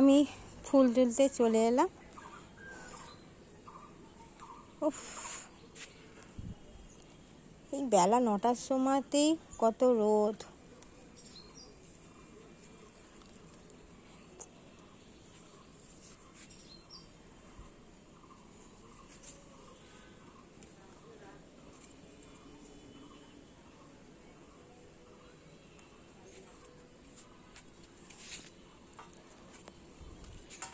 আমি ফুল তুলতে চলে এলাম। উফ। এই বেলা নটার সময়তেই কত রোদ।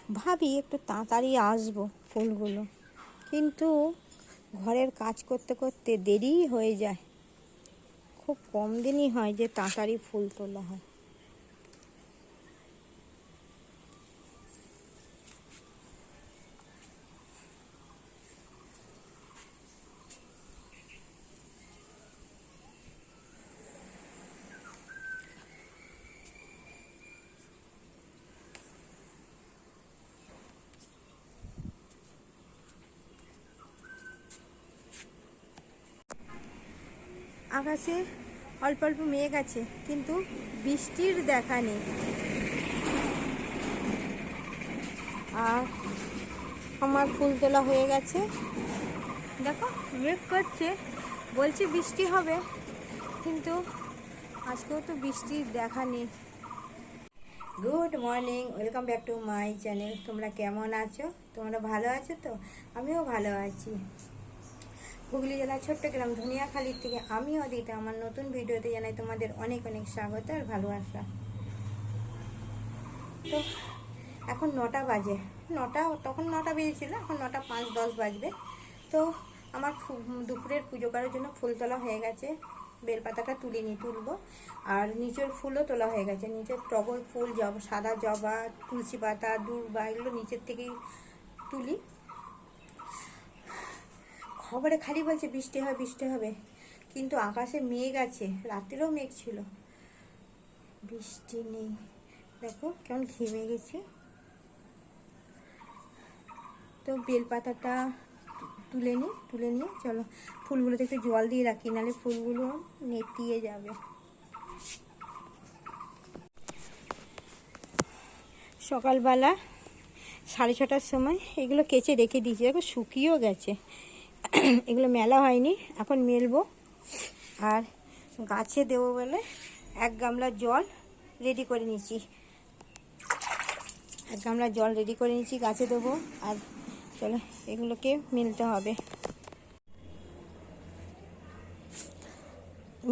ভাবি একটু তাড়াতাড়ি আসব ফুলগুলো। কিন্তু ঘরের কাজ করতে করতে দেরিই হয়ে যায়। খুব কম দিনই হয় যে তাড়াতাড়ি ফুল তোলা হয়। আকাশে অল্প অল্প মেঘ আছে, কিন্তু বৃষ্টির দেখা নেই। আর আমার ফুল তোলা হয়ে গেছে। দেখো, মেঘ করছে। বলছে বৃষ্টি হবে, কিন্তু আজকেও তো বৃষ্টির দেখা নেই। Good morning welcome back to my channel তোমরা কেমন আছো? তোমরা ভালো আছো তো? আমিও ভালো আছি। হুগলি জেলার ছোট্ট গ্রাম ধনিয়াখালির থেকে আমি অদিতা। আমার নতুন ভিডিওতে জানাই তোমাদের অনেক অনেক স্বাগত আর ভালোবাসা তো এখন নটা বাজে। নটা, তখন নটা বেজেছিল, এখন নটা পাঁচ দশ বাজবে। তো আমার দুপুরের পুজো করার জন্য ফুল তোলা হয়ে গেছে। বেলপাতাটা তুলিনি তুলবো। আর নিচের ফুলও তোলা হয়ে গেছে। নিচের টগর ফুল, জব, সাদা জবা, তুলসী পাতা, দূর্বা, এগুলো নিচের থেকেই তুলি। খবরে খালি বলছে, বৃষ্টি হবে বৃষ্টি হবে। কিন্তু আকাশে মেঘ আছে, রাত্রেও মেঘ ছিল। বৃষ্টি নেই। দেখো কেমন ঘেমে গেছে। তো বেলপাতাটা তুলে নিই তুলে নিয়ে চলো। ফুলগুলোতে একটু জল দিয়ে রাখি, নাহলে ফুলগুলো নেতিয়ে যাবে। সকালবেলা সাড়ে ছটার সময় এগুলো কেচে রেখে দিয়েছি। দেখো শুকিয়েও গেছে। এগুলো মেলা হয়নি, এখন মেলবো। আর গাছে দেবো বলে এক গামলা জল রেডি করে নিয়েছি। এক গামলা জল রেডি করে নিয়েছি, গাছে দেবো। আর চলো, এগুলোকে মেলতে হবে।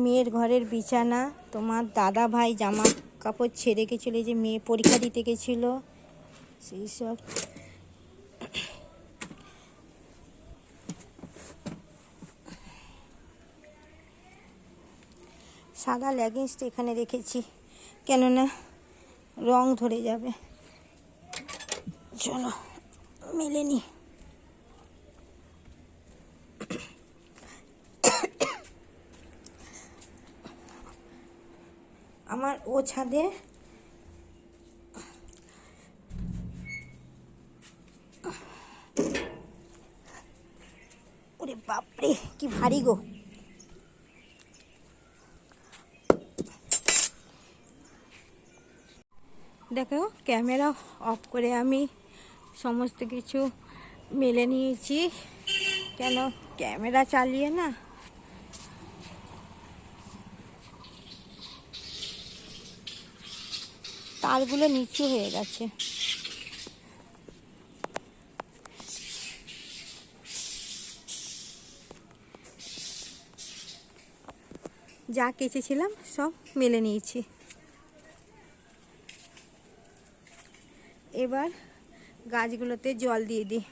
মেয়ের ঘরের বিছানা, তোমার দাদা ভাই জামা কাপড় ছেড়ে গেছিল যে মেয়ে পরীক্ষা দিতে গেছিল, সেই সব সাদা লেগিংসটা এখানে রেখেছি। কেননা রং ধরে যাবে। চলো, মেলে নি। আমার ও ছাদে ওরে বাপরে, কি ভারী গো। দেখো, ক্যামেরা অফ করে আমি সমস্ত কিছু মেলে নিয়েছি। কেন? ক্যামেরা চালিয়ে না? তারগুলো নিচু হয়ে গেছে। যা কেচেছিলাম সব মেলে নিয়েছি। এবার গাছগুলোতে জল দিয়ে দিই।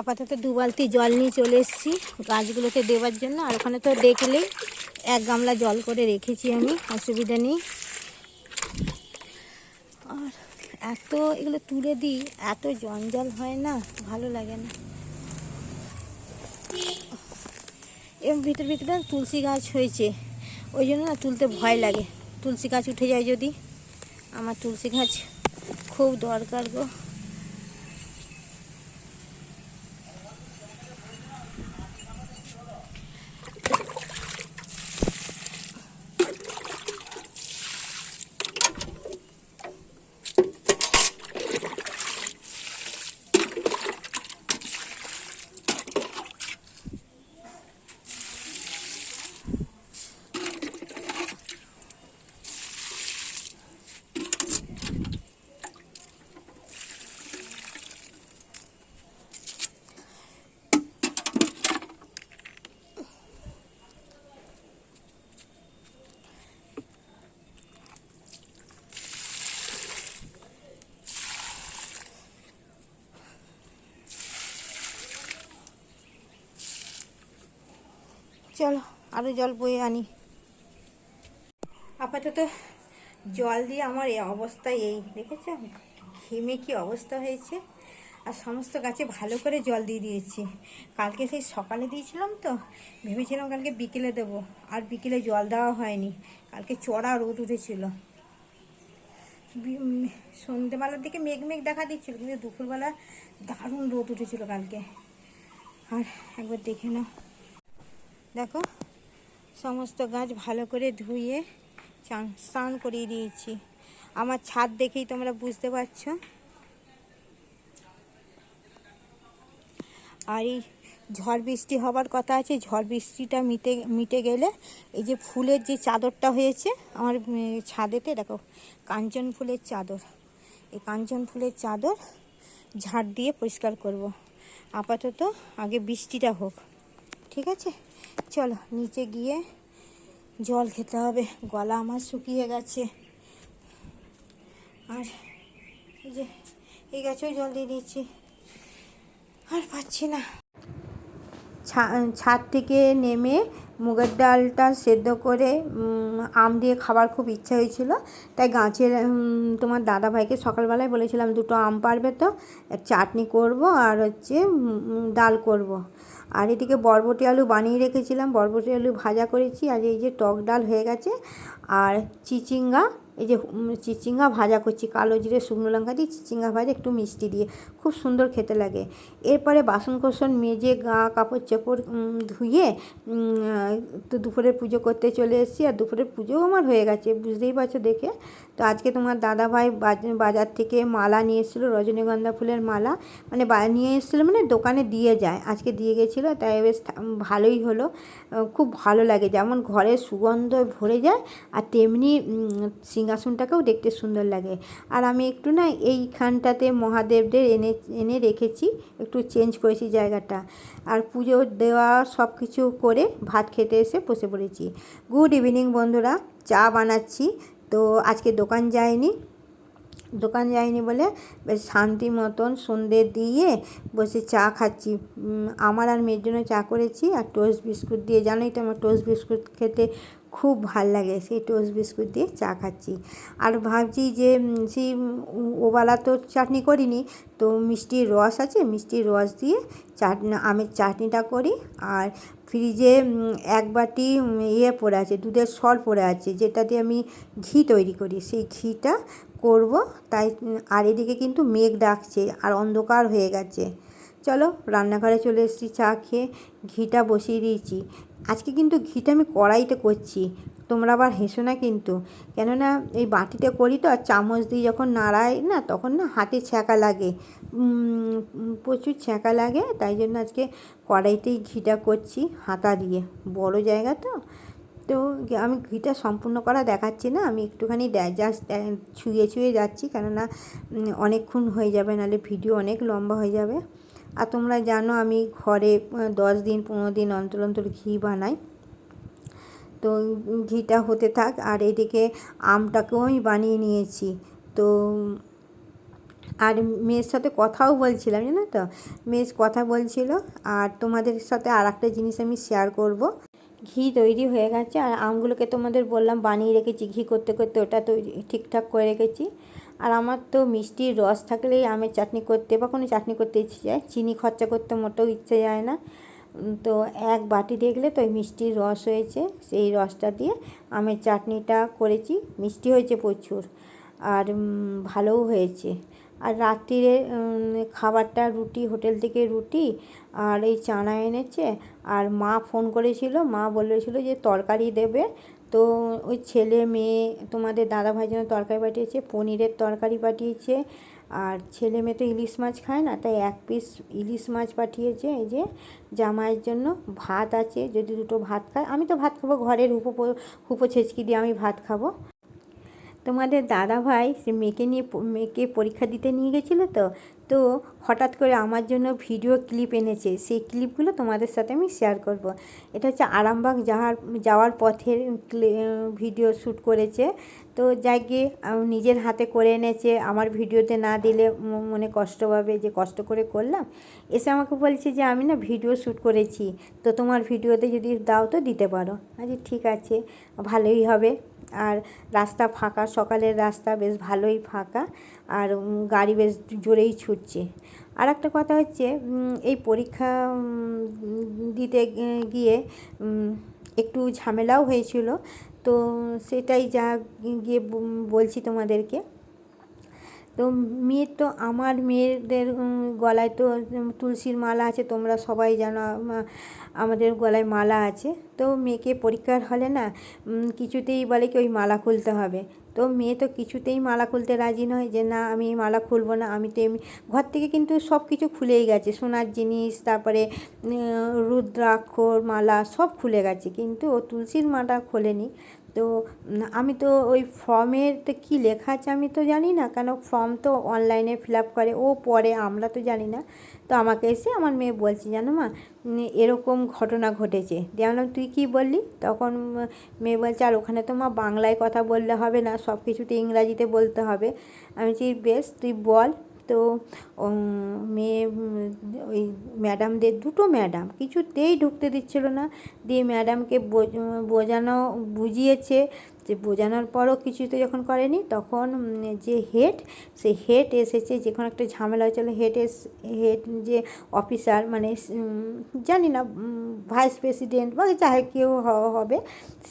আপাতত দু বালতি জল নিয়ে চলে এসেছি গাছগুলোকে দেওয়ার জন্য। আর ওখানে তো দেখলেই এক গামলা জল করে রেখেছি আমি, অসুবিধা নেই। আর এত এগুলো তুলে দিই, এত জঞ্জাল হয় না, ভালো লাগে না। এবং ভিতর ভিতরে তুলসী গাছ হয়েছে, ওই জন্য না তুলতে ভয় লাগে। তুলসী গাছ উঠে যায় যদি। আমার তুলসী গাছ খুব দরকার গো। চলো আরও জল বয়ে আনি। আপাতত জল দিয়ে আমার এই অবস্থা এই, দেখেছ? ঘেমে কি অবস্থা হয়েছে? আর সমস্ত গাছে ভালো করে জল দিয়ে দিয়েছি। কালকে সেই সকালে দিয়েছিলাম তো, ভেবেছিলাম কালকে বিকেলে দেবো, আর বিকেলে জল দেওয়া হয়নি। কালকে চড়া রোদ উঠেছিল। সন্ধেবেলার দিকে মেঘ মেঘ দেখা দিচ্ছিল, কিন্তু দুপুরবেলা দারুণ রোদ উঠেছিল কালকে। আর একবার দেখে নাও। দেখো, সমস্ত গাছ ভালো করে ধুয়ে চান, স্নান করিয়ে দিয়েছি। আমার ছাদ দেখেই তোমরা বুঝতে পারছ। আর এই ঝড় বৃষ্টি হবার কথা আছে, ঝড় বৃষ্টিটা মিটে মিটে গেলে এই যে ফুলের যে চাদরটা হয়েছে, আমার ছাদেতে দেখো, কাঞ্চন ফুলের চাদর। এই কাঞ্চন ফুলের চাদর ঝাড় দিয়ে পরিষ্কার করব। আপাতত আগে বৃষ্টিটা হোক, ঠিক আছে? চলো নিচে গিয়ে জল খেতে হবে। গলা আমার শুকিয়ে গেছে। আর এই যে, এই গাছেও জল দিয়ে দিয়েছি। আর পাচ্ছি না। ছাদ থেকে নেমে মুগের ডালটা সেদ্ধ করে আম দিয়ে খাবার খুব ইচ্ছা হয়েছিল। তাই গাছের তোমার দাদা ভাইকে সকালবেলায় বলেছিলাম, দুটো আম পারবে তো চাটনি করব আর হচ্ছে ডাল করব। আর এদিকে বরবটি আলু বানিয়ে রেখেছিলাম। বরবটি আলু ভাজা করেছি। আর এই যে টক ডাল হয়ে গেছে। আর চিচিঙ্গা এই যে চিচিঙ্গা ভাজা করছি কালো জিরে শুকনো লঙ্কা দিয়ে চিচিঙ্গা ভাজা একটু মিষ্টি দিয়ে খুব সুন্দর খেতে লাগে। এরপরে বাসন কোসন মেজে গা কাপড় চোপড় ধুয়ে তো দুপুরের পুজো করতে চলে এসেছি। আর দুপুরের পুজোও আমার হয়ে গেছে বুঝতেই পারছ দেখে। তো আজকে তোমার দাদা ভাই বাজার থেকে মালা নিয়ে এসেছিল রজনীগন্ধা ফুলের মালা। মানে নিয়ে এসেছিল মানে দোকানে দিয়ে যায় আজকে দিয়ে গেছিল তাই বেশ ভালোই হলো। খুব ভালো লাগে যেমন ঘরের সুগন্ধ ভরে যায় আর তেমনি উম, সিংহাসনটাকেও দেখতে সুন্দর লাগে। আর আমি একটু না এইখানটাতে মহাদেবদের এনে এনে রেখেছি, একটু চেঞ্জ করেছি জায়গাটা। আর পুজো দেওয়া সব কিছু করে ভাত খেতে এসে বসে পড়েছি। গুড ইভিনিং বন্ধুরা, চা বানাচ্ছি। তো আজকে দোকান যায়নি দোকান যায়নি বলে বেশ শান্তি মতন সন্ধে দিয়ে বসে চা খাচ্ছি। আমার আর মেয়ের জন্য চা করেছি। আর টোস্ট বিস্কুট দিয়ে, জানোই তো আমার টোস্ট বিস্কুট খেতে খুব ভালো লাগে, সেই টোস্ট বিস্কুট দিয়ে চা খাচ্ছি। আর ভাবছি যে সেই ওবেলা তো চাটনি করিনি, তো মিষ্টির রস আছে মিষ্টির রস দিয়ে চাটনি, আমের চাটনিটা করি। আর ফ্রিজে এক বাটি ইয়ে পড়ে আছে, দুধের সর পড়ে আছে, যেটা দিয়ে আমি ঘি তৈরি করি। সেই ঘিটা করব, তাই আর এদিকে কিন্তু মেঘ ডাকছে, আর অন্ধকার হয়ে গেছে। চলো, রান্নাঘরে চলে এসেছি, চা খেয়ে ঘিটা বসিয়ে দিয়েছি। আজকে কিন্তু ঘিটা আমি কড়াইতে করছি। তোমরা আবার হেসো না কিন্তু। কেননা এই বাটিতে করি তো, আর চামচ দিয়ে যখন নাড়াই না, তখন না হাতে ছ্যাঁকা লাগে। প্রচুর ছ্যাঁকা লাগে, তাই জন্য আজকে কড়াইতেই ঘিটা করছি হাতা দিয়ে। বড় জায়গা তো। তো আমি ঘিটা সম্পূর্ণ করা দেখাচ্ছি না, আমি একটুখানি জাস্ট ছুঁয়ে ছুঁয়ে যাচ্ছি, কেননা অনেকক্ষণ হয়ে যাবে, নাহলে ভিডিও অনেক লম্বা হয়ে যাবে। আর তোমরা জানো আমি ঘরে দশ দিন, পনেরো দিন অন্তর অন্তর ঘি বানাই। তো ঘিটা হতে থাক, আর এদিকে আমটাকেও আমি বানিয়ে নিয়েছি। তো, আর মেয়ের সাথে কথাও বলছিলাম, জানো তো? মেয়ে কথা বলছিল, আর তোমাদের সাথে আর একটা জিনিস আমি শেয়ার করব। ঘি তৈরি হয়ে গেছে, আর আমগুলোকে তোমাদের বললাম বানিয়ে রেখেছি, ঘি করতে করতে ওটা তৈরি ঠিকঠাক করে রেখেছি। আর আমার তো মিষ্টির রস থাকলেই আমের চাটনি করতে বা কোনো চাটনি করতে ইচ্ছে যায়, চিনি খরচা করতে মোটেও ইচ্ছে যায় না। তো এক বাটি দেখলে তো ওই মিষ্টির রস হয়েছে, সেই রসটা দিয়ে আমের চাটনিটা করেছি, মিষ্টি হয়েছে প্রচুর আর ভালোও হয়েছে। আর রাত্রিরে খাবারটা রুটি, হোটেল থেকে রুটি আর এই চানা এনেছে। আর মা ফোন করেছিল, মা বলেছিল যে তরকারি দেবে তো ওই ছেলে মেয়ে তোমাদের দাদা ভাই জন্য তরকারি পাঠিয়েছে, পনিরের তরকারি পাঠিয়েছে, আর ছেলে মেয়ে তো ইলিশ মাছ খায় না, তাই এক পিস ইলিশ মাছ পাঠিয়েছে, এই যে জামাইয়ের জন্য ভাত আছে, যদি দুটো ভাত খায়, আমি তো ভাত খাব, ঘরের হুপো হুপো ছেঁচকি দিয়ে আমি ভাত খাব। তোমাদের দাদা ভাই সে মেয়েকে নিয়ে মেয়েকে পরীক্ষা দিতে নিয়ে গেছিল তো তো হঠাৎ করে আমার জন্য ভিডিও ক্লিপ এনেছে। সেই ক্লিপগুলো তোমাদের সাথে আমি শেয়ার করব। এটা হচ্ছে আরামবাগ যাওয়ার যাওয়ার পথের ভিডিও শ্যুট করেছে। তো যাই গিয়ে নিজের হাতে করে এনেছে। আমার ভিডিওতে না দিলে মনে কষ্ট পাবে যে কষ্ট করে করলাম। এসে আমাকে বলছে যে, আমি না ভিডিও শ্যুট করেছি। তো তোমার ভিডিওতে যদি দাও তো দিতে পারো। আচ্ছা ঠিক আছে। ভালোই হবে। আর রাস্তা ফাঁকা, সকালের রাস্তা বেশ ভালোই ফাঁকা আর গাড়ি বেশ জোরেই ছুটছে। আর একটা কথা হচ্ছে এই পরীক্ষা দিতে গিয়ে একটু ঝামেলাও হয়েছিল। তো সেটাই যা গিয়ে বলছি তোমাদেরকে। তো মেয়ের তো আমার মেয়েদের গলায় তো তুলসীর মালা আছে, তোমরা সবাই জানো আমাদের গলায় মালা আছে। তো মেয়েকে পরীক্ষার হলে না কিছুতেই বলে কি ওই মালা খুলতে হবে। তো মেয়ে তো কিছুতেই মালা খুলতে রাজি নয় যে, না, আমি মালা খুলবো না, আমি তো এমনি ঘর থেকে কিন্তু সব কিছু খুলেই গেছে। সোনার জিনিস, তারপরে রুদ্রাক্ষর মালা সব খুলে গেছে। কিন্তু ও তুলসীর মালা খোলেনি। তো আমি তো ওই ফর্মের তো কী লেখা আছে আমি তো জানি না। কেন ফর্ম তো অনলাইনে ফিল আপ করে, ও পরে আমরা তো জানি না। তো আমাকে এসে আমার মেয়ে বলছে, জানো মা এরকম ঘটনা ঘটেছে। দিয়ে তুই কী বললি? তখন মেয়ে বলছে, আর ওখানে তো মা বাংলায় কথা বললে হবে না সব কিছুতে ইংরাজিতে বলতে হবে। আমি বলছি, বেশ, তুই বল। তো মেয়ে, ওই ম্যাডামদের, দুটো ম্যাডাম কিছুতেই ঢুকতে দিচ্ছিল না। দিয়ে ম্যাডামকে বোঝ- বোঝানো, বুঝিয়েছে যে বোঝানোর পরও কিছুতে যখন করেনি, তখন যে হেড, সে হেড এসেছে, যে কোনো একটা ঝামেলা হয়েছিল, হেড এস, হেড যে অফিসার মানে জানি না ভাইস প্রেসিডেন্ট বা যাই কেউ হবে,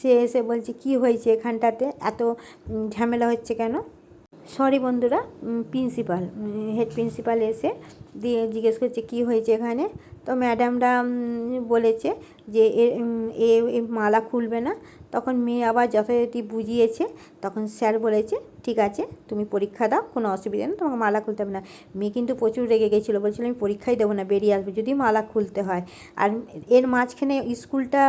সে এসে বলছে, কি হয়েছে এখানটাতে? এত ঝামেলা হচ্ছে কেন? সরি বন্ধুরা প্রিন্সিপাল হেড প্রিন্সিপাল এসে দিয়ে জিজ্ঞেস করছে কী হয়েছে এখানে? তো ম্যাডামরা বলেছে যে এ মালা খুলবে না। তখন মেয়ে আবার যথারীতি বুঝিয়েছে। তখন স্যার বলেছে, ঠিক আছে, তুমি পরীক্ষা দাও, কোনো অসুবিধা নেই, তোমাকে মালা খুলতে হবে না। মেয়ে কিন্তু প্রচুর রেগে গেছিল, বলছিল, আমি পরীক্ষাই দেবো না, বেরিয়ে আসবে, যদি মালা খুলতে হয়। আর এর মাঝখানে স্কুলটা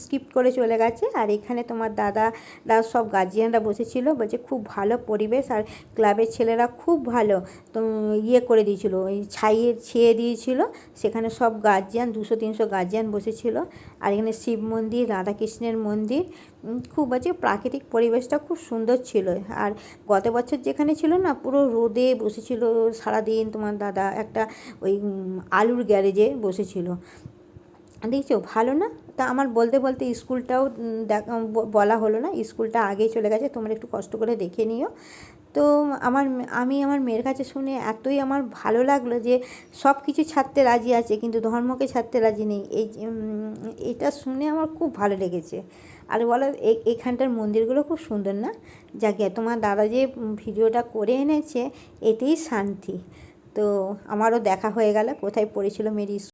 স্কিপ করে চলে গেছে। আর এখানে তোমার দাদারা সব গার্জিয়ানরা বসেছিল, বলছে, খুব ভালো পরিবেশ, আর ক্লাবের ছেলেরা খুব ভালো। তো ইয়ে করে দিয়েছিল, ওই ছাইয়ে ছেয়ে দিয়েছিল, সেখানে সব গার্জিয়ান দুশো, তিনশো গার্জিয়ান বসেছিল। আর এখানে শিব মন্দির, রাধাকৃষ্ণের মন্দির খুব আছে। প্রাকৃতিক পরিবেশটা খুব সুন্দর ছিল। আর গত বছর যেখানে ছিল না, পুরো রোদে বসেছিল সারাদিন তোমার দাদা। একটা ওই আলুর গ্যারেজে বসেছিল। দেখছ? ভালো না? তা আমার বলতে বলতে স্কুলটাও বলা হলো না। স্কুলটা আগেই চলে গেছে। তোমরা একটু কষ্ট করে দেখে নিও। তো আমার আমি আমার মেয়ের কাছে শুনে এতই আমার ভালো লাগল যে সব কিছু ছাড়তে রাজি আছে, কিন্তু ধর্মকে ছাড়তে রাজি নেই। এই এটা শুনে আমার খুব ভালো লেগেছে। আর বলো এখানটার মন্দিরগুলো খুব সুন্দর না? যাকে তোমার দাদা যে ভিডিওটা করে এনেছে, এতেই শান্তি। তো আমারও দেখা হয়ে গেল, কোথায় পড়েছিল মেরি